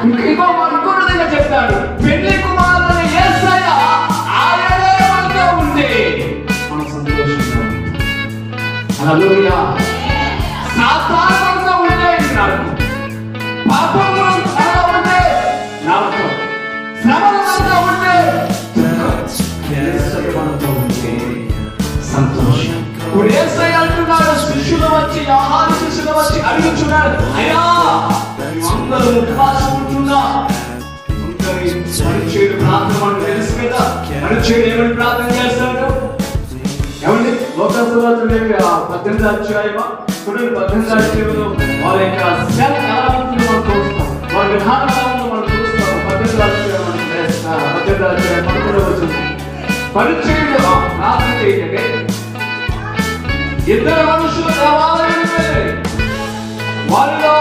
ఇంకో విధంగా చెప్తాడు పెళ్ళి కుమారుని ఉంది మనం సంతోషంగా హల్లెలూయా. సాధారణంగా ఉంటే పాపంలో సంతోషం. ఇప్పుడు ఏసై అంటున్నాడు శిష్యులు వచ్చి ఆహార శిష్యులు వచ్చి అడుగుచున్నాడు అయ్యా అందరూ ఉపవాసం మనకు మనకు తెలుసు కదా. ప్రార్థన చేస్తాడు? ఏమండి? లోకసభాతుడేమి ఆ పద్దెనిమిది అధ్యాయమా? చూడండి పద్దెనిమిది అధ్యాయంలో వాళ్ళ వాళ్ళ విధానాలను మనం చూస్తాం. పద్దెనిమిది అధ్యాయం మనం చేస్తాం. పద్దెనిమిది అధ్యాయం పదకొండు ఇద్దరు మనుషులు వారిలో